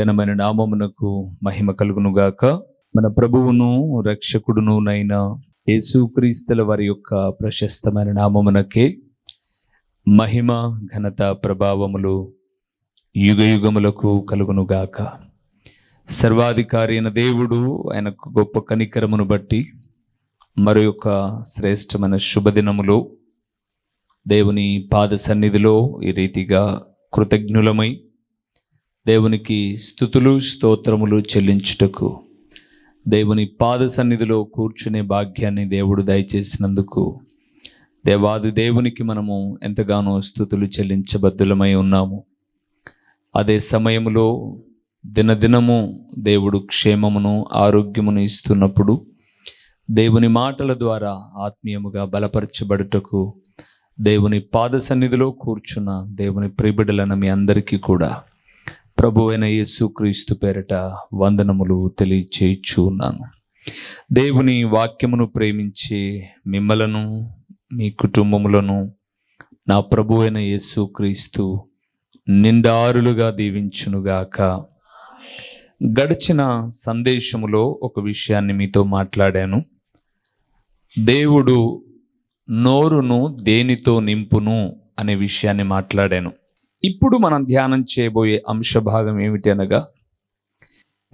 ఘనమైన నామమునకు మహిమ కలుగునుగాక. మన ప్రభువును రక్షకుడును నైన యేసుక్రీస్తుల వారి యొక్క ప్రశస్తమైన నామమునకే మహిమ ఘనత ప్రభావములు యుగ యుగములకు కలుగునుగాక. సర్వాధికారి అయిన దేవుడు ఆయనకు గొప్ప కనికరమును బట్టి మరి యొక్క శ్రేష్టమైన శుభదినములో దేవుని పాద సన్నిధిలో ఈ రీతిగా కృతజ్ఞులమై దేవునికి స్థుతులు స్తోత్రములు చెల్లించుటకు. దేవుని పాద సన్నిధిలో కూర్చునే భాగ్యాన్ని దేవుడు దయచేసినందుకు. దేవాది దేవునికి మనము ఎంతగానో స్థుతులు చెల్లించబద్దులమై ఉన్నాము. అదే సమయంలో దినదినము దేవుడు క్షేమమును ఆరోగ్యమును ఇస్తున్నప్పుడు దేవుని మాటల ద్వారా ఆత్మీయముగా బలపరచబడుటకు దేవుని పాద సన్నిధిలో కూర్చున్న దేవుని ప్రిబిడలన మీ అందరికీ కూడా. ప్రభు అయిన యేసుక్రీస్తు పేరట వందనములు తెలియచేయచ్చు ఉన్నాను దేవుని వాక్యమును ప్రేమించే మిమ్మలను మీ కుటుంబములను నా ప్రభు అయిన యేసుక్రీస్తు నిండారులుగా దీవించునుగాక. గడిచిన సందేశములో ఒక విషయాన్ని మీతో మాట్లాడాను. దేవుడు నోరును దేనితో నింపును అనే విషయాన్ని మాట్లాడాను. ఇప్పుడు మనం ధ్యానం చేయబోయే అంశ భాగం ఏమిటి అనగా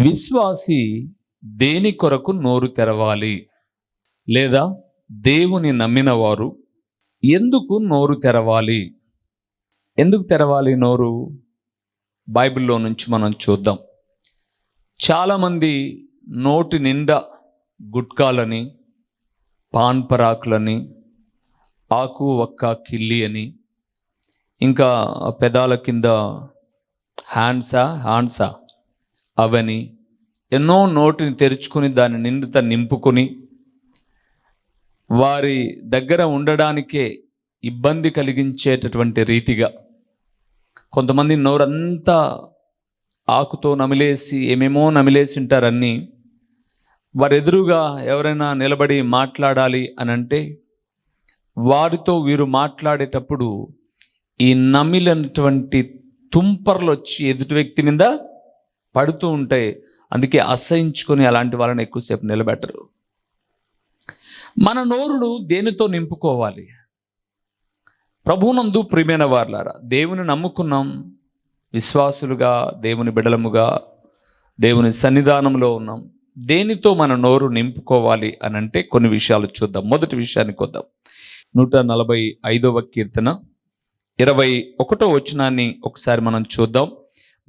విశ్వాసి దేని కొరకు నోరు తెరవాలి లేదా దేవుని నమ్మినవారు ఎందుకు నోరు తెరవాలి? ఎందుకు తెరవాలి నోరు? బైబిల్లో నుంచి మనం చూద్దాం. చాలామంది నోటి నిండా గుట్కాలని పాన్పరాకులని ఆకు ఒక్క కిల్లి అని ఇంకా పెదాల కింద హ్యాండ్సా హ్యాండ్సా అవని ఎన్నో నోటిని తెరుచుకొని దాని నిండుత నింపుకొని వారి దగ్గర ఉండడానికే ఇబ్బంది కలిగించేటటువంటి రీతిగా కొంతమంది నోరంతా ఆకుతో నమిలేసి ఏమేమో నమిలేసి ఉంటారన్నీ వారి ఎదురుగా ఎవరైనా నిలబడి మాట్లాడాలి అని అంటే వారితో వీరు మాట్లాడేటప్పుడు ఈ నమిలినటువంటి తుంపర్లు వచ్చి ఎదుటి వ్యక్తి మీద పడుతూ ఉంటాయి అందుకే అసహించుకొని అలాంటి వాళ్ళని ఎక్కువసేపు నిలబెట్టరు. మన నోరును దేనితో నింపుకోవాలి? ప్రభునందు ప్రియమైన వార్లారా దేవుని నమ్ముకున్నాం విశ్వాసులుగా దేవుని బిడలముగా దేవుని సన్నిధానంలో ఉన్నాం. దేనితో మన నోరు నింపుకోవాలి అని అంటే కొన్ని విషయాలు చూద్దాం. మొదటి విషయానికి వద్దాం నూట నలభై ఐదవ కీర్తన. ఇరవై ఒకటో వచనాన్ని ఒకసారి మనం చూద్దాం.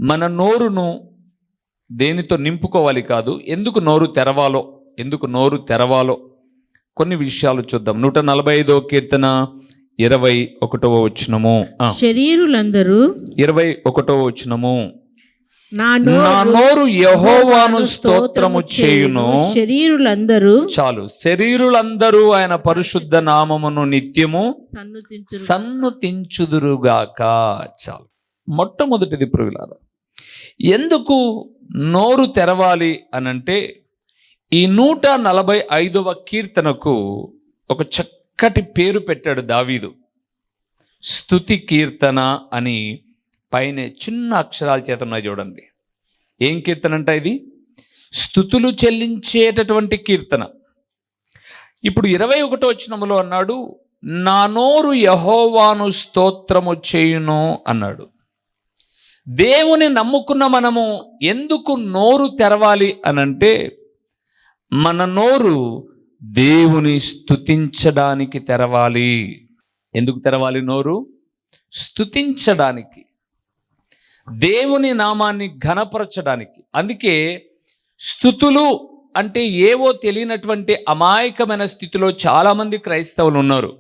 మన నోరును దేనితో నింపుకోవాలి కాదు ఎందుకు నోరు తెరవాలో ఎందుకు నోరు తెరవాలో కొన్ని విషయాలు చూద్దాం. నూట నలభై ఐదో కీర్తన ఇరవై ఒకటవ వచనము. శరీరులందరూ ఇరవై ఒకటవ వచనము. నా నోరు యహోవాను స్తోత్రము చేయును. శరీరులందరూ చాలు. శరీరులందరూ ఆయన పరిశుద్ధ నామమును నిత్యము సన్నుతించు సన్నుతించుదురుగాక. చాలు. మొట్టమొదటిది ప్రియులారా ఎందుకు నోరు తెరవాలి అనంటే ఈ నూట నలభై ఐదవ కీర్తనకు ఒక చక్కటి పేరు పెట్టాడు దావీదు. స్తుతి కీర్తన అని పైన చిన్న అక్షరాల చేత ఉన్నాయి చూడండి. ఏం కీర్తన అంట ఇది? స్థుతులు చెల్లించేటటువంటి కీర్తన. ఇప్పుడు ఇరవై ఒకటో వచ్చినములో అన్నాడు నా నోరు యహోవాను స్తోత్రము చేయును అన్నాడు. దేవుని నమ్ముకున్న మనము ఎందుకు నోరు తెరవాలి అనంటే మన నోరు దేవుని స్థుతించడానికి తెరవాలి. ఎందుకు తెరవాలి నోరు? స్థుతించడానికి దేవుని నామాన్ని ఘనపరచడానికి. అందుకే స్థుతులు అంటే ఏవో తెలియనటువంటి అమాయకమైన స్థితిలో చాలామంది క్రైస్తవులు ఉన్నారు.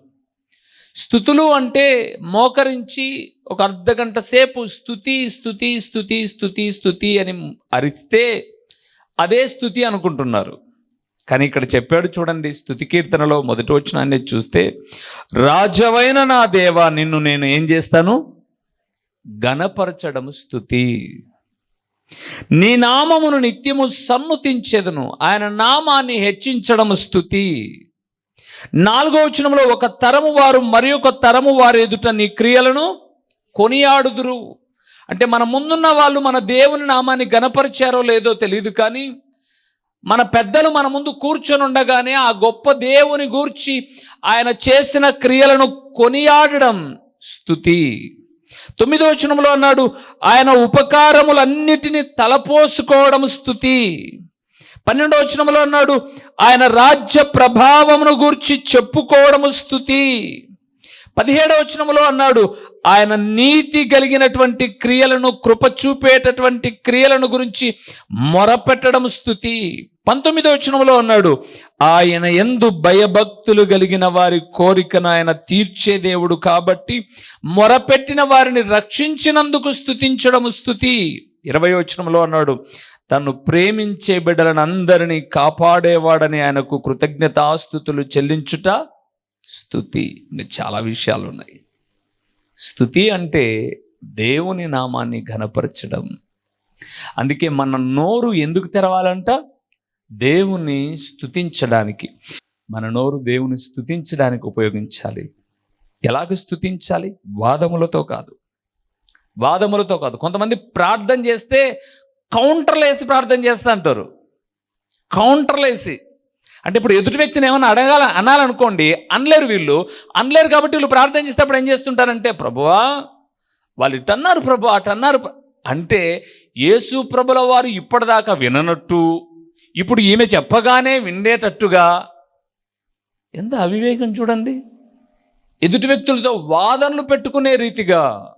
స్థుతులు అంటే మోకరించి ఒక అర్ధ గంట సేపు స్థుతి స్థుతి స్థుతి స్థుతి స్థుతి అని అరిస్తే అదే స్థుతి అనుకుంటున్నారు. కానీ ఇక్కడ చెప్పాడు చూడండి స్థుతి కీర్తనలో మొదటి వచ్చినాన్ని చూస్తే రాజవైన నా దేవా నిన్ను నేను ఏం చేస్తాను? గణపరచడం స్థుతి. నీ నామమును నిత్యము సన్నుతించెదను ఆయన నామాన్ని హెచ్చించడం స్థుతి. నాలుగో వచనంలో ఒక తరము వారు మరి ఒక తరము వారు ఎదుట నీ క్రియలను కొనియాడుదురు. అంటే మన ముందున్న వాళ్ళు మన దేవుని నామాన్ని గనపరిచారో లేదో తెలియదు కానీ మన పెద్దలు మన ముందు కూర్చొని ఉండగానే ఆ గొప్ప దేవుని గూర్చి ఆయన చేసిన క్రియలను కొనియాడడం స్థుతి. తొమ్మిదో వచనంలో అన్నాడు ఆయన ఉపకారములన్నిటినీ తలపోసుకోవడం స్థుతి పన్నెండో వచనంలో అన్నాడు ఆయన రాజ్య ప్రభావమును గూర్చి చెప్పుకోవడము స్థుతి పదిహేడవ వచనములో అన్నాడు ఆయన నీతి కలిగినటువంటి క్రియలను కృప చూపేటటువంటి క్రియలను గురించి మొరపెట్టడం స్థుతి. పంతొమ్మిదవ వచనంలో అన్నాడు ఆయన ఎందు భయభక్తులు కలిగిన వారి కోరికను ఆయన తీర్చే దేవుడు కాబట్టి మొరపెట్టిన వారిని రక్షించినందుకు స్థుతించడము స్థుతి. ఇరవై వచనంలో అన్నాడు తను ప్రేమించే బిడ్డలను అందరినీ కాపాడేవాడని ఆయనకు కృతజ్ఞతాస్థుతులు చెల్లించుట స్థుతి. ఇంకా చాలా విషయాలు ఉన్నాయి. స్థుతి అంటే దేవుని నామాన్ని ఘనపరచడం. అందుకే మన నోరు ఎందుకు తెరవాలంట? దేవుని స్థుతించడానికి మన నోరు దేవుని స్థుతించడానికి ఉపయోగించాలి. ఎలాగ స్థుతించాలి వాదములతో కాదు. వాదములతో కాదు. కొంతమంది ప్రార్థన చేస్తే కౌంటర్లు వేసి ప్రార్థన చేస్తా అంటారు. కౌంటర్లు వేసి అంటే ఇప్పుడు ఎదుటి వ్యక్తిని ఏమైనా అడగాల అనాలనుకోండి అనలేరు వీళ్ళు. అనలేరు కాబట్టి వీళ్ళు ప్రార్థన చేసేటప్పుడు ఏం చేస్తుంటారంటే ప్రభువా వాళ్ళు ఇటన్నారు ప్రభు అటు అన్నారు అంటే యేసు ప్రభుల వారు ఇప్పటిదాకా విననట్టు ఇప్పుడు ఈమె చెప్పగానే వినేటట్టుగా ఎంత అవివేకం చూడండి. ఎదుటి వ్యక్తులతో వాదనలు పెట్టుకునే రీతిగా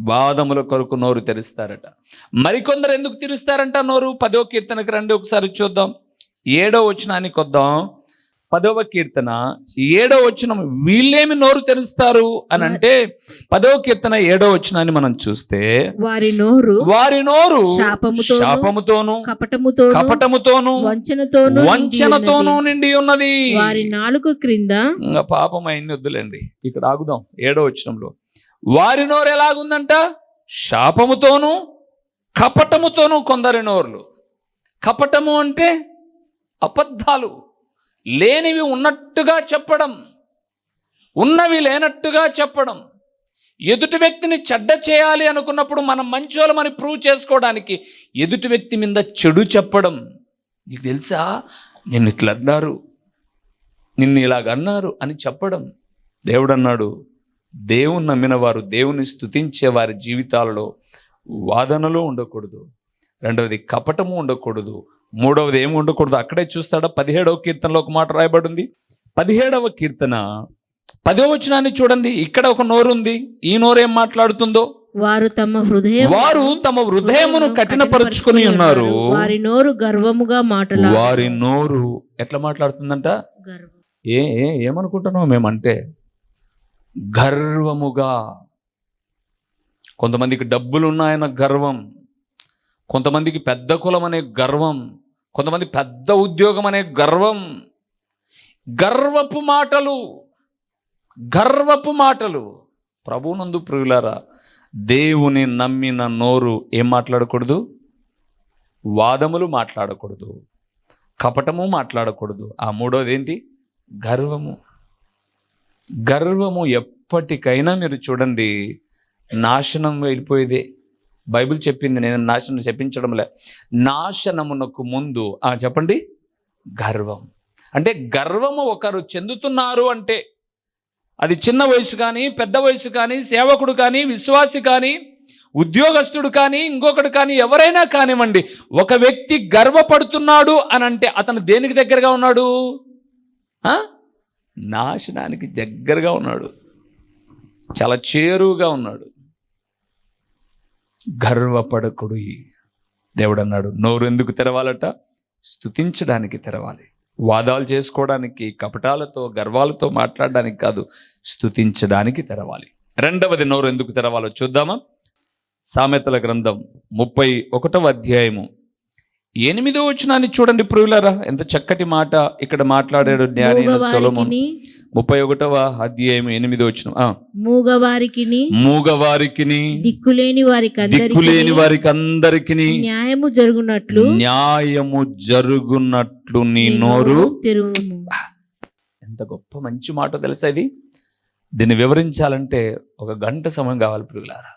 వాదముల కొరకు నోరు తెరుస్తారట. మరికొందరు ఎందుకు తెరుస్తారంట నోరు? పదో కీర్తనకి రండి ఒకసారి చూద్దాం. ఏడో వచనానికి వద్దాం పదవ కీర్తన ఏడో వచనం వీళ్ళేమి నోరు తెరుస్తారు అని అంటే పదవ కీర్తన ఏడో వచనాన్ని మనం చూస్తే వారి నోరు వారి నోరు శాపముతోను, కపటముతో కపటముతోను వంచనతోను వంచనతోను నిండి ఉన్నది. వారి నాలుక క్రింద ఇంకా పాపం అయింది వద్దులేండి. ఇక్కడ ఆగుదాం ఏడో వచనంలో. వారి నోరు ఎలాగుందంట? శాపముతోను కపటముతోను కొందరి నోర్లు. కపటము అంటే అబద్ధాలు లేనివి ఉన్నట్టుగా చెప్పడం ఉన్నవి లేనట్టుగా చెప్పడం ఎదుటి వ్యక్తిని చెడ్డ చేయాలి అనుకున్నప్పుడు మనం మంచోళమని ప్రూవ్ చేసుకోవడానికి ఎదుటి వ్యక్తి మీద చెడు చెప్పడం. నీకు తెలుసా? నిన్ను ఇట్లా అన్నారు నిన్ను ఇలాగ అన్నారు అని చెప్పడం. దేవుడు అన్నాడు దేవుని నమ్మిన వారు దేవుని స్తుతించే వారి జీవితాలలో వాదనలు ఉండకూడదు. రెండవది కపటము ఉండకూడదు. మూడవది ఏమి ఉండకూడదు. అక్కడే చూస్తాడా? పదిహేడవ కీర్తనలో ఒక మాట రాయబడింది. పదిహేడవ కీర్తన. పదో వచనాన్ని చూడండి. ఇక్కడ ఒక నోరు ఉంది ఈ నోరు ఏం మాట్లాడుతుందో? వారు తమ హృదయం వారు తమ హృదయమును కఠినపరుచుకుని ఉన్నారు. వారి నోరు గర్వముగా మాటలా వారి నోరు ఎట్లా మాట్లాడుతుందంట? గర్వం. ఏ ఏ- ఏమనుకుంటున్నావు మేమంటే? గర్వముగా. కొంతమందికి డబ్బులు ఉన్నాయన్న గర్వం. కొంతమందికి పెద్ద కులం అనే గర్వం. కొంతమంది పెద్ద ఉద్యోగం అనే గర్వం గర్వపు మాటలు గర్వపు మాటలు. ప్రభునందు ప్రియులారా దేవుని నమ్మిన నోరు ఏం మాట్లాడకూడదు? వాదములు మాట్లాడకూడదు. కపటము మాట్లాడకూడదు. ఆ మూడోది ఏంటి గర్వము. గర్వము ఎప్పటికైనా మీరు చూడండి నాశనం వెళ్ళిపోయేదే బైబిల్ చెప్పింది నేను నాశనం చెప్పించడంలే నాశనమునకు ముందు ఆ చెప్పండి? గర్వం. అంటే గర్వము ఒకరు చెందుతున్నారు అంటే అది చిన్న వయసు కానీ పెద్ద వయసు కానీ సేవకుడు కానీ విశ్వాసి కానీ ఉద్యోగస్తుడు కానీ ఇంకొకడు కానీ ఎవరైనా కానివ్వండి ఒక వ్యక్తి గర్వపడుతున్నాడు అని అంటే అతను దేనికి దగ్గరగా ఉన్నాడు? నాశనానికి దగ్గరగా ఉన్నాడు. చాలా చేరువుగా ఉన్నాడు. గర్వపడకుడు. దేవుడు అన్నాడు నోరు ఎందుకు తెరవాలట? స్థుతించడానికి తెరవాలి. వాదాలు చేసుకోవడానికి కపటాలతో గర్వాలతో మాట్లాడడానికి కాదు స్థుతించడానికి తెరవాలి. రెండవది నోరు ఎందుకు తెరవాలో చూద్దామా? సామెతల గ్రంథం ముప్పై ఒకటవ అధ్యాయము. ఎనిమిదో వచనాన్ని చూడండి ప్రియులారా. ఎంత చక్కటి మాట ఇక్కడ మాట్లాడాడు జ్ఞాని సొలొమోను. ముప్పై ఒకటవ అధ్యాయం ఎనిమిదో వచ్చిన మూగవారికిని మూగవారికిని దిక్కులేని వారికి దిక్కులేని అందరికీ వారికి అందరికిని న్యాయము జరుగునట్లు న్యాయము జరుగునట్లు నీ నోరు ఎంత గొప్ప మంచి మాట తెలుసా ఇది? దీన్ని వివరించాలంటే ఒక గంట సమయం కావాలి పిల్లలారా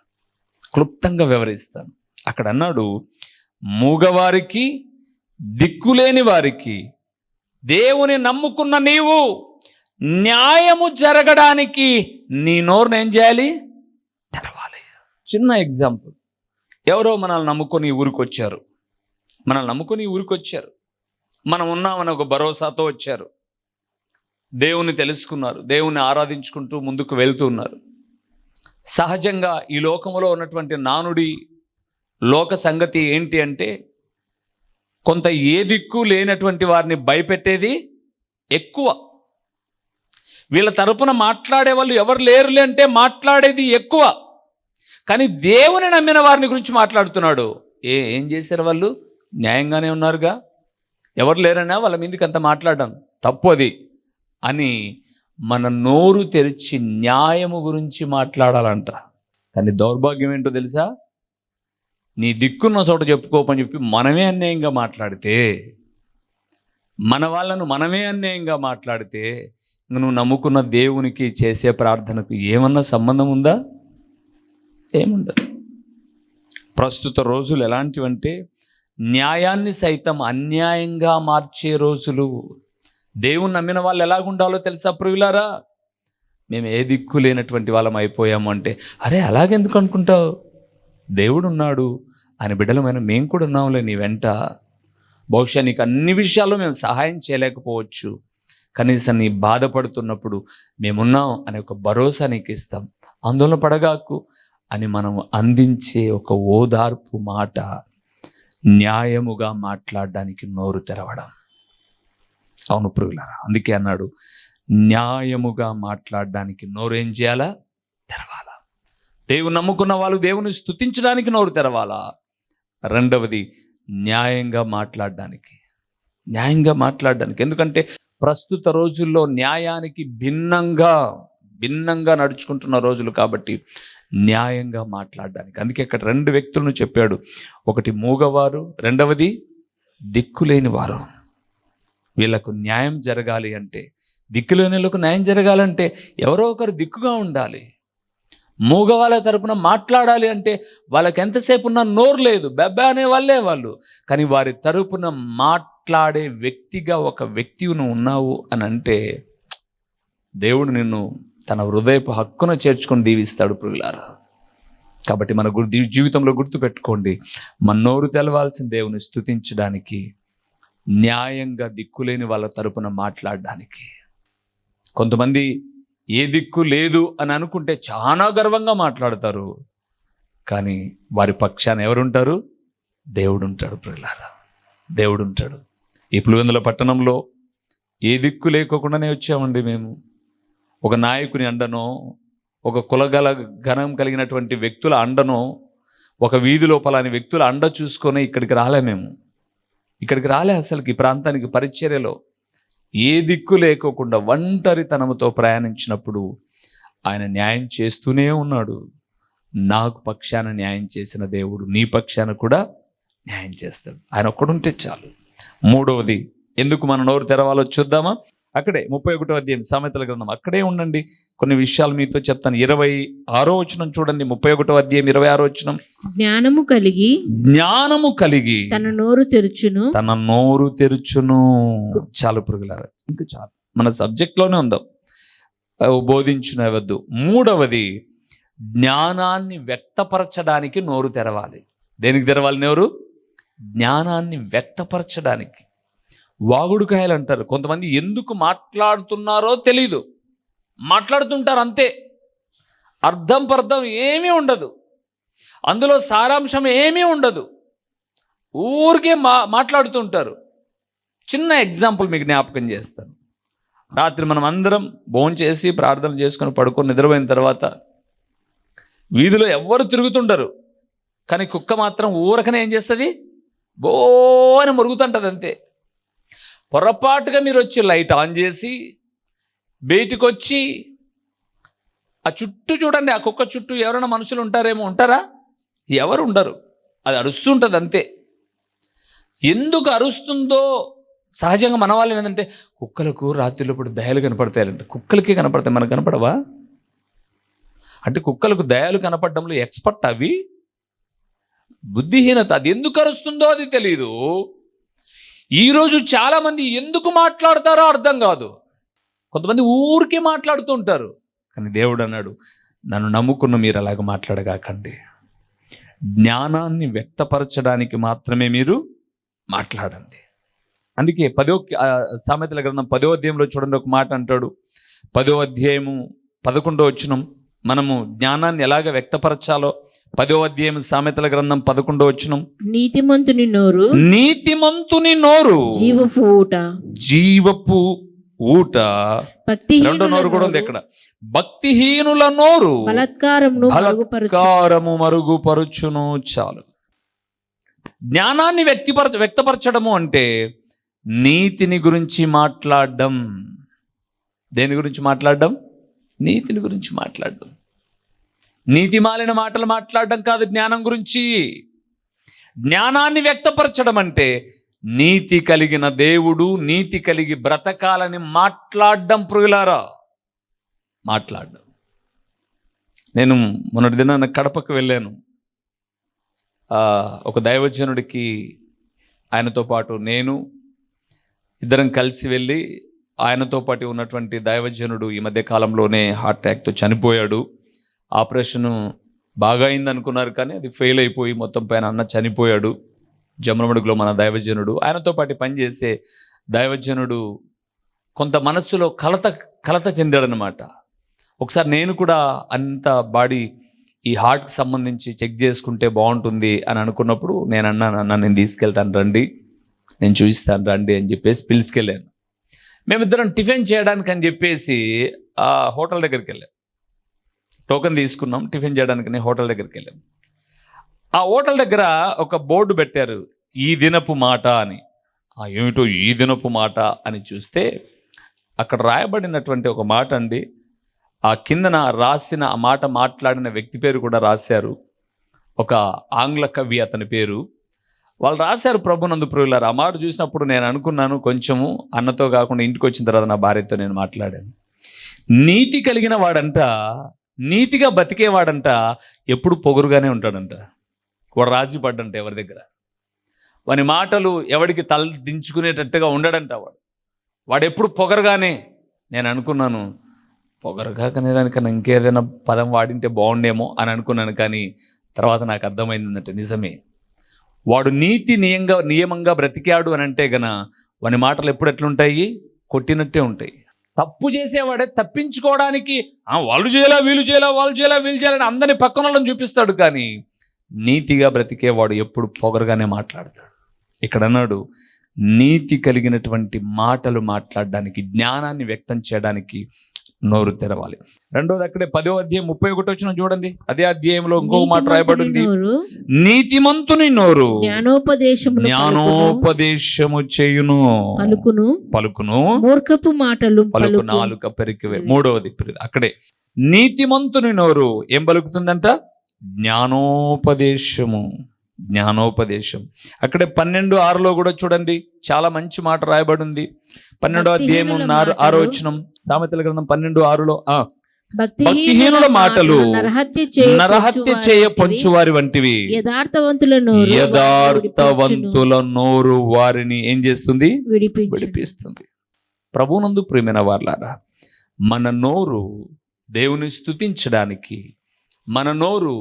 క్లుప్తంగా వివరిస్తాను. అక్కడ అన్నాడు మూగవారికి దిక్కులేని వారికి దేవుని నమ్ముకున్న నీవు న్యాయము జరగడానికి నీ నోరును ఏం చేయాలి? తెరవాలి. చిన్న ఎగ్జాంపుల్. ఎవరో మనల్ని నమ్ముకొని ఊరికొచ్చారు ఊరికి వచ్చారు. మనల్ని నమ్ముకొని ఊరికొచ్చారు ఊరికి వచ్చారు. మనం ఉన్నామని ఒక భరోసాతో వచ్చారు. దేవుని తెలుసుకున్నారు. దేవుని ఆరాధించుకుంటూ ముందుకు వెళ్తూ ఉన్నారు. సహజంగా ఈ లోకములో ఉన్నటువంటి నానుడి లోక సంగతి ఏంటి అంటే కొంత ఏ దిక్కు లేనటువంటి వారిని భయపెట్టేది ఎక్కువ. వీళ్ళ తరపున మాట్లాడే వాళ్ళు ఎవరు లేరులే అంటే మాట్లాడేది ఎక్కువ. కానీ దేవుని నమ్మిన వారిని గురించి మాట్లాడుతున్నాడు. ఏ ఏం చేశారు వాళ్ళు? న్యాయంగానే ఉన్నారుగా. ఎవరు లేరన్నా వాళ్ళ మీదకి అంత మాట్లాడడం తప్పు అది అని మన నోరు తెరిచి న్యాయము గురించి మాట్లాడాలంట. కానీ దౌర్భాగ్యం ఏంటో తెలుసా? నీ దిక్కున్న చోట చెప్పుకోపని చెప్పి మనమే అన్యాయంగా మాట్లాడితే మన వాళ్ళను మనమే అన్యాయంగా మాట్లాడితే నువ్వు నమ్ముకున్న దేవునికి చేసే ప్రార్థనకు ఏమన్నా సంబంధం ఉందా? ఏముండదు ప్రస్తుత రోజులు ఎలాంటివంటే న్యాయాన్ని సైతం అన్యాయంగా మార్చే రోజులు. దేవుని నమ్మిన వాళ్ళు ఎలాగుండాలో తెలుసా ప్రియులారా? మేము ఏ దిక్కు లేనటువంటి వాళ్ళం అయిపోయాము అంటే అరే అలాగెందుకు అనుకుంటావు? దేవుడు ఉన్నాడు ఆయన బిడ్డలమైన మేము కూడా ఉన్నాంలే నీ వెంట. బహుశా నీకు అన్ని విషయాల్లో మేము సహాయం చేయలేకపోవచ్చు. కనీసం నీ బాధపడుతున్నప్పుడు మేమున్నాం అనే ఒక భరోసా నీకు ఇస్తాం. ఆందోళన పడగాకు అని మనం అందించే ఒక ఓదార్పు మాట న్యాయముగా మాట్లాడడానికి నోరు తెరవడం. అవును ప్రియులారా అందుకే అన్నాడు న్యాయముగా మాట్లాడడానికి నోరు ఏం చేయాలా? దేవుని నమ్ముకున్న వాళ్ళు దేవుని స్తుతించడానికి నోరు తెరవాలా? రెండవది న్యాయంగా మాట్లాడడానికి. న్యాయంగా మాట్లాడడానికి. ఎందుకంటే ప్రస్తుత రోజుల్లో న్యాయానికి భిన్నంగా భిన్నంగా నడుచుకుంటున్న రోజులు కాబట్టి న్యాయంగా మాట్లాడడానికి. అందుకే ఇక్కడ రెండు వ్యక్తులను చెప్పాడు. ఒకటి మూగవారు రెండవది దిక్కులేని వారు. వీళ్ళకు న్యాయం జరగాలి అంటే దిక్కులేనిలకు న్యాయం జరగాలంటే ఎవరో ఒకరు దిక్కుగా ఉండాలి. మూగ వాళ్ళ తరపున మాట్లాడాలి అంటే వాళ్ళకి ఎంతసేపు ఉన్న నోరు లేదు. బెబ్బా అనే వాళ్ళే వాళ్ళు. కానీ వారి తరపున మాట్లాడే వ్యక్తిగా ఒక వ్యక్తి నువ్వు ఉన్నావు అని అంటే దేవుడు నిన్ను తన హృదయపు హక్కును చేర్చుకొని దీవిస్తాడు ప్రియులారా. కాబట్టి మన గురి దీ- జీవితంలో గుర్తుపెట్టుకోండి మన నోరు తెలవాల్సిన దేవుని స్థుతించడానికి న్యాయంగా దిక్కులేని వాళ్ళ తరపున మాట్లాడడానికి. కొంతమంది ఏ దిక్కు లేదు అని అనుకుంటే చాలా గర్వంగా మాట్లాడతారు. కానీ వారి పక్షాన ఎవరుంటారు? దేవుడు ఉంటాడు ప్రియులారా. దేవుడు ఉంటాడు ఈ పులివెందుల పట్టణంలో ఏ దిక్కు లేకోకుండానే వచ్చామండి మేము. ఒక నాయకుని అండనో ఒక కులగల ఘనం కలిగినటువంటి వ్యక్తుల అండనో ఒక వీధిలో పలాని వ్యక్తుల అండ చూసుకొని ఇక్కడికి రాలే మేము. ఇక్కడికి రాలే అసలుకి ఈ ప్రాంతానికి పరిచర్యలో. ఏ దిక్కు లేకోకుండా ఒంటరితనముతో ప్రయాణించినప్పుడు ఆయన న్యాయం చేస్తూనే ఉన్నాడు. నాకు పక్షాన న్యాయం చేసిన దేవుడు నీ పక్షాన కూడా న్యాయం చేస్తాడు. ఆయన ఒక్కడుంటే చాలు. మూడవది ఎందుకు మన నోరు తెరవాలో చూద్దామా? అక్కడే ముప్పై ఒకటో అధ్యాయం సామెతల గ్రంథం. అక్కడే ఉండండి. కొన్ని విషయాలు మీతో చెప్తాను. ఇరవై ఆరో వచనం చూడండి. ముప్పై ఒకటో అధ్యాయం ఇరవై ఆరో వచనం. జ్ఞానము కలిగి జ్ఞానము కలిగి తన నోరు తెరుచును. తన నోరు తెరుచును. చాలు పురుగులారా. ఇంకా చాలు. మన సబ్జెక్ట్లోనే ఉందాం. అవి బోధించిన వద్దు మూడవది జ్ఞానాన్ని వ్యక్తపరచడానికి నోరు తెరవాలి. దేనికి తెరవాలి నోరు? జ్ఞానాన్ని వ్యక్తపరచడానికి. వాగుడుకాయలు అంటారు కొంతమంది ఎందుకు మాట్లాడుతున్నారో తెలీదు. మాట్లాడుతుంటారు అంతే. అర్థం పర్థం ఏమీ ఉండదు. అందులో సారాంశం ఏమీ ఉండదు. ఊరికే మా మాట్లాడుతుంటారు. చిన్న ఎగ్జాంపుల్ మీకు జ్ఞాపకం చేస్తాను. రాత్రి మనం అందరం భోంచేసి ప్రార్థన చేసుకొని పడుకొని నిద్రపోయిన తర్వాత వీధిలో ఎవ్వరు తిరుగుతుండరు. కానీ కుక్క మాత్రం ఊరకనే ఏం చేస్తుంది? బో అని మురుగుతుంటుంది అంతే. పొరపాటుగా మీరు వచ్చి లైట్ ఆన్ చేసి బయటికి వచ్చి ఆ చుట్టూ చూడండి ఆ కుక్క చుట్టూ ఎవరైనా మనుషులు ఉంటారేమో ఉంటారా? ఎవరు ఉండరు. అది అరుస్తుంటుంది అంతే. ఎందుకు అరుస్తుందో సహజంగా మన వాళ్ళు ఏంటంటే కుక్కలకు రాత్రిలోప్పుడు దయాలు కనపడతాయంటే. కుక్కలకే కనపడతాయి. మనకు కనపడవా? అంటే కుక్కలకు దయాలు కనపడడంలో ఎక్స్పర్ట్ అవి? బుద్ధిహీనత. అది ఎందుకు అరుస్తుందో అది తెలియదు ఈరోజు చాలామంది ఎందుకు మాట్లాడతారో అర్థం కాదు. కొంతమంది ఊరికే మాట్లాడుతూ ఉంటారు. కానీ దేవుడు అన్నాడు నన్ను నమ్ముకున్న మీరు అలాగ మాట్లాడగాకండి. జ్ఞానాన్ని వ్యక్తపరచడానికి మాత్రమే మీరు మాట్లాడండి. అందుకే పదో సామెతల గ్రంథం పదో అధ్యాయంలో చూడండి ఒక మాట అంటాడు. పదో అధ్యాయము పదకొండో వచ్చినం మనము జ్ఞానాన్ని ఎలాగ వ్యక్తపరచాలో పదో అధ్యాయం సామెతల గ్రంథం పదకొండో వచ్చినం నీతిమంతుని నోరు నీతిమంతుని నోరు జీవపు ఊట. జీవపు ఊట. రెండో నోరు కూడా ఉంది ఇక్కడ. భక్తిహీనుల నోరు బలత్కారము మరుగుపరుచును చాలు. జ్ఞానాన్ని వ్యక్తిపరచ వ్యక్తపరచడము అంటే నీతిని గురించి మాట్లాడడం. దేని గురించి మాట్లాడడం? నీతిని గురించి మాట్లాడడం. నీతి మాలిన మాటలు మాట్లాడడం కాదు జ్ఞానం గురించి. జ్ఞానాన్ని వ్యక్తపరచడం అంటే నీతి కలిగిన దేవుడు నీతి కలిగి బ్రతకాలని మాట్లాడడం ప్రియులారా. మాట్లాడడం. నేను మొన్నటి దినాన కడపకు వెళ్ళాను. ఒక దైవజనుడికి ఆయనతో పాటు నేను ఇద్దరం కలిసి వెళ్ళి ఆయనతో పాటు ఉన్నటువంటి దైవజనుడు ఈ మధ్య కాలంలోనే హార్ట్ అటాక్తో చనిపోయాడు. ఆపరేషన్ బాగా అయింది అనుకున్నారు కానీ అది ఫెయిల్ అయిపోయి మొత్తం పైన అన్న చనిపోయాడు. జమరమడుగులో మన దైవజనుడు. ఆయనతో పాటు పనిచేసే దైవజనుడు కొంత మనస్సులో కలత కలత చెందాడనమాట ఒకసారి నేను కూడా అంత బాడీ ఈ హార్ట్కి సంబంధించి చెక్ చేసుకుంటే బాగుంటుంది అని అనుకున్నప్పుడు నేను అన్నాను అన్న నేను తీసుకెళ్తాను రండి. నేను చూపిస్తాను రండి అని చెప్పేసి పిలుచుకెళ్ళాను. మేమిద్దరం టిఫిన్ చేయడానికి అని చెప్పేసి ఆ హోటల్ దగ్గరికి వెళ్ళాం. టోకెన్ తీసుకున్నాం టిఫిన్ చేయడానికి హోటల్ దగ్గరికి వెళ్ళాం. ఆ హోటల్ దగ్గర ఒక బోర్డు పెట్టారు ఈ దినపు మాట అని. ఆ ఏమిటో ఈ దినపు మాట అని చూస్తే అక్కడ రాయబడినటువంటి ఒక మాట అండి ఆ కిందన రాసిన ఆ మాట మాట్లాడిన వ్యక్తి పేరు కూడా రాశారు. ఒక ఆంగ్ల కవి అతని పేరు. వాళ్ళు రాశారు ప్రభునందు ప్రియులారు ఆ మాట చూసినప్పుడు నేను అనుకున్నాను కొంచెము అన్నతో కాకుండా ఇంటికి వచ్చిన తర్వాత నా భార్యతో నేను మాట్లాడాను. నీతి కలిగిన వాడంట నీతిగా బతికేవాడంట ఎప్పుడు పొగురుగానే ఉంటాడంట. వాడు రాజీ పడ్డంట ఎవరి దగ్గర. వాని మాటలు ఎవడికి తల దించుకునేటట్టుగా ఉండడంట వాడు. వాడు ఎప్పుడు పొగరగానే నేను అనుకున్నాను పొగరగా కనేదానికన్నా ఇంకేదైనా పదం వాడింటే బాగుండేమో అని అనుకున్నాను కానీ తర్వాత నాకు అర్థమైంది నిజమే. వాడు నీతి నియంగా నియమంగా బ్రతికాడు అని అంటే గన వాని మాటలు ఎప్పుడు ఎట్లుంటాయి? కొట్టినట్టే ఉంటాయి. తప్పు చేసేవాడే తప్పించుకోవడానికి వాళ్ళు చేయాలా వీళ్ళు చేయాలా వాళ్ళు చేయాలా వీళ్ళు చేయాలని అందరినీ పక్కన చూపిస్తాడు కానీ నీతిగా బ్రతికేవాడు ఎప్పుడు పొగరుగానే మాట్లాడతాడు. ఇక్కడ అన్నాడు నీతి కలిగినటువంటి మాటలు మాట్లాడడానికి జ్ఞానాన్ని వ్యక్తం చేయడానికి నోరు తెరవాలి. రెండోది అక్కడే పదో అధ్యాయం ముప్పై ఒకటి వచ్చిన చూడండి. అదే అధ్యాయంలో ఇంకో మాట రాయబడింది. నీతిమంతుని నోరు జ్ఞానోపదేశము చేయును. పలుకును. పలుకును. మూర్ఖపు మాటలు పలుకు నాలుక పెరికివే మూడవది పెరిగి- అక్కడే. నీతిమంతుని నోరు ఏం పలుకుతుందంట? జ్ఞానోపదేశము. జ్ఞానోపదేశం. అక్కడే పన్నెండు ఆరులో కూడా చూడండి చాలా మంచి మాట రాయబడి ఉంది పన్నెండో అధ్యాయం భక్తిహీనుల ఆరు. వచ్చినం సామెతల గ్రంథం పన్నెండు ఆరులో ఆ భక్తిహీనుల మాటలు నరహత్య చేయ చేయ పొంచువారి వంటివి. యథార్థవంతుల నోరు యథార్థవంతుల నోరు వారిని ఏం చేస్తుంది? విడిపిస్తుంది. ప్రభునందు ప్రేమైన వాళ్ళారా మన నోరు దేవుని స్తుతించడానికి మన నోరు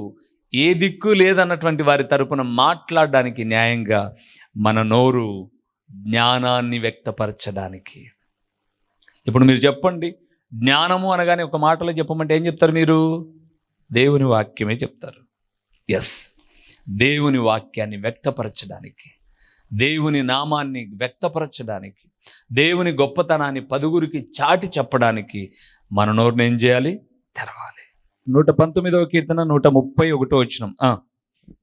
ఏ దిక్కు లేదన్నటువంటి వారి తరపున మాట్లాడడానికి న్యాయంగా మన నోరు జ్ఞానాన్ని వ్యక్తపరచడానికి. ఇప్పుడు మీరు చెప్పండి జ్ఞానము అనగానే ఒక మాటలో చెప్పమంటే ఏం చెప్తారు మీరు? దేవుని వాక్యమే చెప్తారు. ఎస్ దేవుని వాక్యాన్ని వ్యక్తపరచడానికి దేవుని నామాన్ని వ్యక్తపరచడానికి దేవుని గొప్పతనాన్ని పదుగురికి చాటి చెప్పడానికి మన నోరుని ఏం చేయాలి? తెరవాలి. నూట పంతొమ్మిదవ కీర్తన నూట ముప్పై ఒకటో వచ్చినం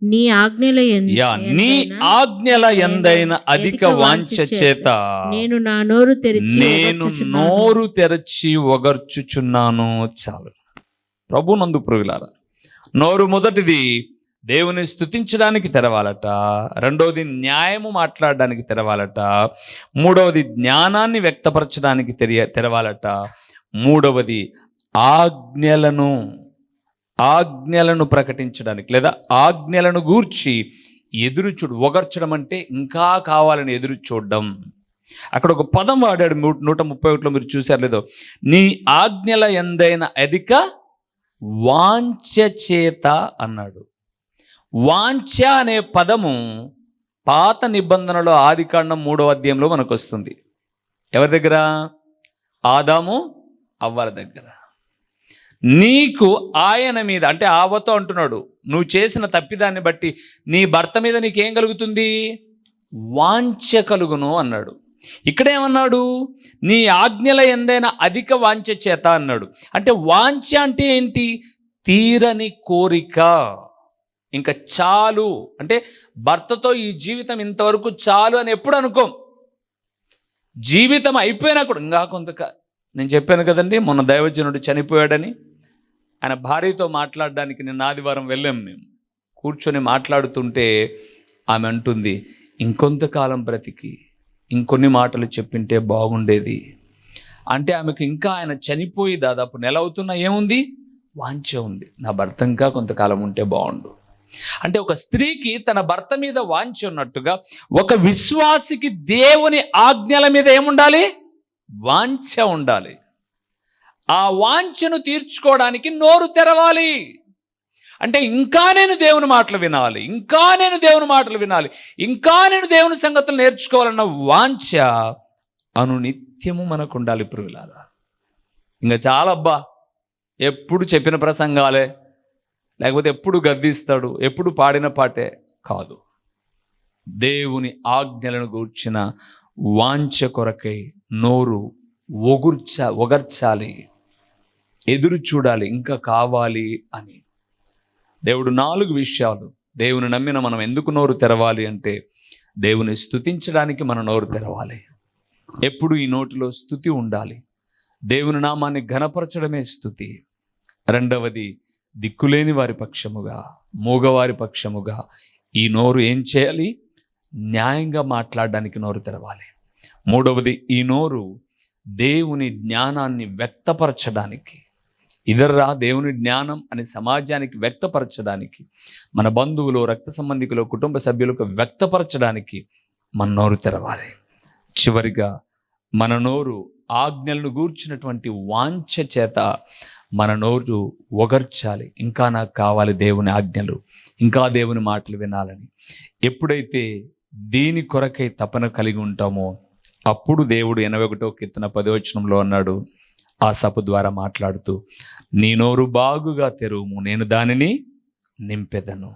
నీ ఆజ్ఞల యా నీ ఎందైనా ఆజ్ఞల ఎందైన అధిక వాంఛ చేత నేను నా నోరు తెరిచి నేను. నోరు తెరచి ఒగర్చుచున్నాను చాలు. ప్రభు నందు పురుగులారా నోరు మొదటిది దేవుని స్తుతించడానికి తెరవాలట రెండవది న్యాయము మాట్లాడడానికి తెరవాలట మూడవది జ్ఞానాన్ని వ్యక్తపరచడానికి తెரிய తెరవాలట మూడవది ఆజ్ఞలను ఆజ్ఞలను ప్రకటించడానికి లేదా ఆజ్ఞలను గూర్చి ఎదురు చూడు ఒగర్చడం అంటే ఇంకా కావాలని ఎదురు చూడడం. అక్కడ ఒక పదం వాడాడు నూట ముప్పై ఒకటిలో మీరు చూశారు లేదో నీ ఆజ్ఞల ఎందైన అధిక వాంఛ చేత అన్నాడు. వాంఛ అనే పదము పాత నిబంధనలో ఆదికాండం మూడో అధ్యాయంలో మనకు వస్తుంది ఎవరి దగ్గర? ఆదాము అవ్వల దగ్గర. నీకు ఆయన మీద అంటే ఆవతో అంటున్నాడు నువ్వు చేసిన తప్పిదాన్ని బట్టి నీ భర్త మీద నీకేం కలుగుతుంది? వాంఛ కలుగును అన్నాడు. ఇక్కడేమన్నాడు నీ ఆజ్ఞల ఎందైనా అధిక వాంఛ చేత అన్నాడు. అంటే వాంఛ అంటే ఏంటి? తీరని కోరిక. ఇంకా చాలు. అంటే భర్తతో ఈ జీవితం ఇంతవరకు చాలు అని ఎప్పుడు అనుకోం. జీవితం అయిపోయినా కూడా ఇంకా కొంత నేను చెప్పాను కదండి మొన్న దైవజనుడు చనిపోయాడని. ఆయన భార్యతో మాట్లాడడానికి నిన్న ఆదివారం వెళ్ళాం మేము. కూర్చొని మాట్లాడుతుంటే ఆమె అంటుంది ఇంకొంతకాలం బ్రతికి ఇంకొన్ని మాటలు చెప్పింటే బాగుండేది. అంటే ఆమెకు ఇంకా ఆయన చనిపోయి దాదాపు నెల అవుతున్నా ఏముంది? వాంఛ ఉంది. నా భర్త ఇంకా కొంతకాలం ఉంటే బాగుండు. అంటే ఒక స్త్రీకి తన భర్త మీద వాంఛ ఉన్నట్టుగా ఒక విశ్వాసికి దేవుని ఆజ్ఞల మీద ఏముండాలి? వాంఛ ఉండాలి. ఆ వాంఛను తీర్చుకోవడానికి నోరు తెరవాలి. అంటే ఇంకా నేను దేవుని మాటలు వినాలి ఇంకా నేను దేవుని మాటలు వినాలి ఇంకా నేను దేవుని సంగతులు నేర్చుకోవాలన్న వాంఛ అనునిత్యము మనకు ఉండాలి ప్రియులారా. ఇంకా చాలా అబ్బా ఎప్పుడు చెప్పిన ప్రసంగాలే లేకపోతే ఎప్పుడు గద్దిస్తాడు ఎప్పుడు పాడిన పాటే కాదు. దేవుని ఆజ్ఞలను గూర్చిన వాంఛ కొరకై నోరు ఒగుర్చ ఒగర్చాలి. ఎదురు చూడాలి ఇంకా కావాలి అని. దేవుడు నాలుగు విషయాలు. దేవుని నమ్మిన మనం ఎందుకు నోరు తెరవాలి అంటే దేవుని స్థుతించడానికి మన నోరు తెరవాలి. ఎప్పుడు ఈ నోటిలో స్థుతి ఉండాలి. దేవుని నామాన్ని ఘనపరచడమే స్థుతి రెండవది దిక్కులేని వారి పక్షముగా మూగవారి పక్షముగా ఈ నోరు ఏం చేయాలి? న్యాయంగా మాట్లాడడానికి నోరు తెరవాలి. మూడవది ఈ నోరు దేవుని జ్ఞానాన్ని వ్యక్తపరచడానికి ఇదర్రా దేవుని జ్ఞానం అనే సమాజానికి వ్యక్తపరచడానికి మన బంధువులు రక్త సంబంధికులు కుటుంబ సభ్యులకు వ్యక్తపరచడానికి మన నోరు తెరవాలి. చివరిగా మన నోరు ఆజ్ఞలను గూర్చినటువంటి వాంఛ చేత మన నోరు ఒగర్చాలి. ఇంకా నాకు కావాలి దేవుని ఆజ్ఞలు. ఇంకా దేవుని మాటలు వినాలని. ఎప్పుడైతే దీని కొరకై తపన కలిగి ఉంటామో అప్పుడు దేవుడు ఎనభై ఒకటో కీర్తన పదవచనంలో అన్నాడు ఆ సపు ద్వారా మాట్లాడుతూ నీ నోరు బాగుగా తెరువుము నేను దానిని నింపెదను.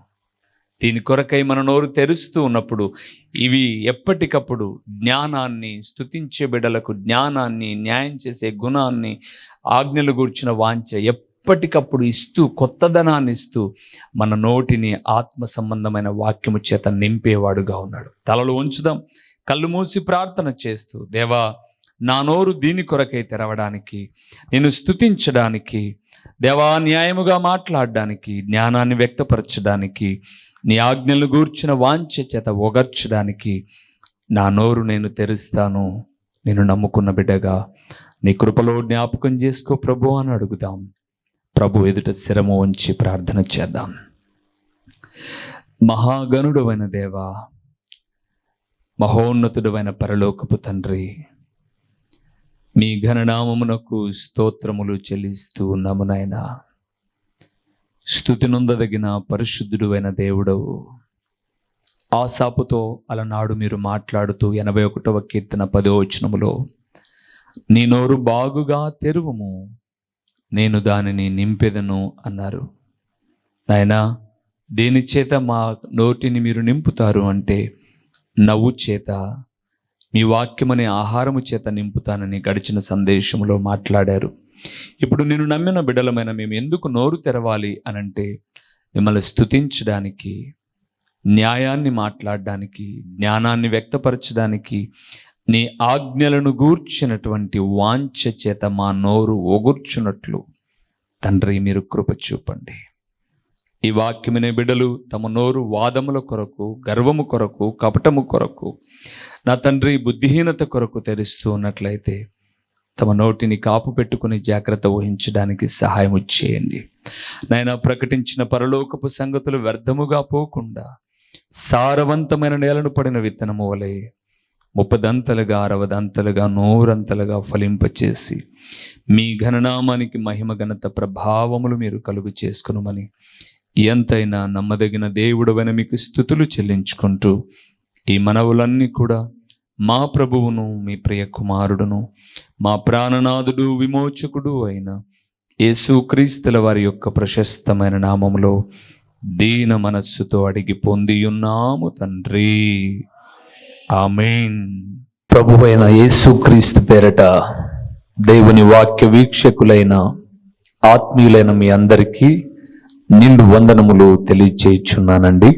దీని కొరకై మన నోరు తెరుస్తూ ఉన్నప్పుడు ఇవి ఎప్పటికప్పుడు జ్ఞానాన్ని స్తుతించే బిడ్డలకు జ్ఞానాన్ని న్యాయం చేసే గుణాన్ని ఆజ్ఞలు గూర్చిన వాంఛ ఎప్పటికప్పుడు ఇస్తూ కొత్తదనాన్ని ఇస్తూ మన నోటిని ఆత్మ సంబంధమైన వాక్యము చేత నింపేవాడుగా ఉన్నాడు. తలలు ఉంచుదాం కళ్ళు మూసి ప్రార్థన చేస్తూ దేవా నా నోరు దీని కొరకై తెరవడానికి నేను స్తుతించడానికి దేవా న్యాయముగా మాట్లాడడానికి జ్ఞానాన్ని వ్యక్తపరచడానికి నీ ఆజ్ఞలు గూర్చిన వాంఛ చేత ఒగర్చడానికి నా నోరు నేను తెరుస్తాను. నేను నమ్ముకున్న బిడ్డగా నీ కృపలో జ్ఞాపకం చేసుకో ప్రభు అని అడుగుదాం. ప్రభు ఎదుట శిరము ఉంచి ప్రార్థన చేద్దాం. మహాగణుడవైన దేవా మహోన్నతుడవైన పరలోకపు తండ్రి మీ ఘననామమునకు స్తోత్రములు చెల్లిస్తూ ఉన్నాము నాయనా. స్థుతి పరిశుద్ధుడు అయిన దేవుడవు. ఆశాపుతో అలనాడు మీరు మాట్లాడుతూ ఎనభై ఒకటవ కీర్తన పదో వచనములో నీ నోరు బాగుగా తెరువము నేను దానిని నింపెదను అన్నారు. నాయనా దేని చేత మా నోటిని మీరు నింపుతారు అంటే నవ్వు చేత మీ వాక్యమనే ఆహారము చేత నింపుతానని గడిచిన సందేశంలో మాట్లాడారు. ఇప్పుడు నేను నమ్మిన బిడ్డలమైన మేము ఎందుకు నోరు తెరవాలి అనంటే మిమ్మల్ని స్థుతించడానికి న్యాయాన్ని మాట్లాడడానికి జ్ఞానాన్ని వ్యక్తపరచడానికి నీ ఆజ్ఞలను గూర్చినటువంటి వాంఛ చేత మా నోరు ఒగుర్చున్నట్లు తండ్రి మీరు కృప చూపండి. ఈ వాక్యమనే బిడ్డలు తమ నోరు వాదముల కొరకు గర్వము కొరకు కపటము కొరకు నా తండ్రి బుద్ధిహీనత కొరకు తెరుస్తూ ఉన్నట్లయితే తమ నోటిని కాపు పెట్టుకుని జాగ్రత్త వహించడానికి సహాయం చేయండి. నాయన ప్రకటించిన పరలోకపు సంగతులు వ్యర్థముగా పోకుండా సారవంతమైన నేలను పడిన విత్తనము వలె ముప్పదంతలుగా అరవదంతలుగా నూరంతలుగా ఫలింపచేసి మీ ఘననామానికి మహిమ ఘనత ప్రభావములు మీరు కలుగు చేసుకునమని ఎంతైనా నమ్మదగిన దేవుడవని మీకు స్థుతులు చెల్లించుకుంటూ ఈ మనవులన్నీ కూడా మా ప్రభువును మీ ప్రియ కుమారుడును మా ప్రాణనాథుడు విమోచకుడు అయిన యేసుక్రీస్తుల వారి యొక్క ప్రశస్తమైన నామములో దీన మనస్సుతో అడిగి పొందియున్నాము తండ్రి. ఆమెన్. ప్రభువైన యేసుక్రీస్తు పేరట దేవుని వాక్య వీక్షకులైన ఆత్మీయులైన మీ అందరికీ నిండు వందనములు తెలియచేయుచున్నానండి.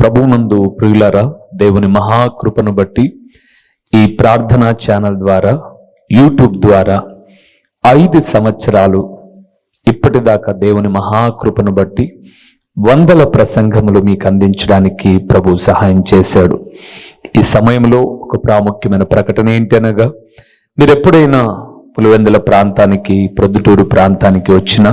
ప్రభునందు ప్రియులరా దేవుని మహాకృపను బట్టి ఈ ప్రార్థనా ఛానల్ ద్వారా యూట్యూబ్ ద్వారా ఐదు సంవత్సరాలు ఇప్పటిదాకా దేవుని మహాకృపను బట్టి వందల ప్రసంగములు మీకు అందించడానికి ప్రభు సహాయం చేశాడు. ఈ సమయంలో ఒక ప్రాముఖ్యమైన ప్రకటన ఏంటి అనగా మీరు ఎప్పుడైనా పులివెందుల ప్రాంతానికి ప్రొద్దుటూరు ప్రాంతానికి వచ్చినా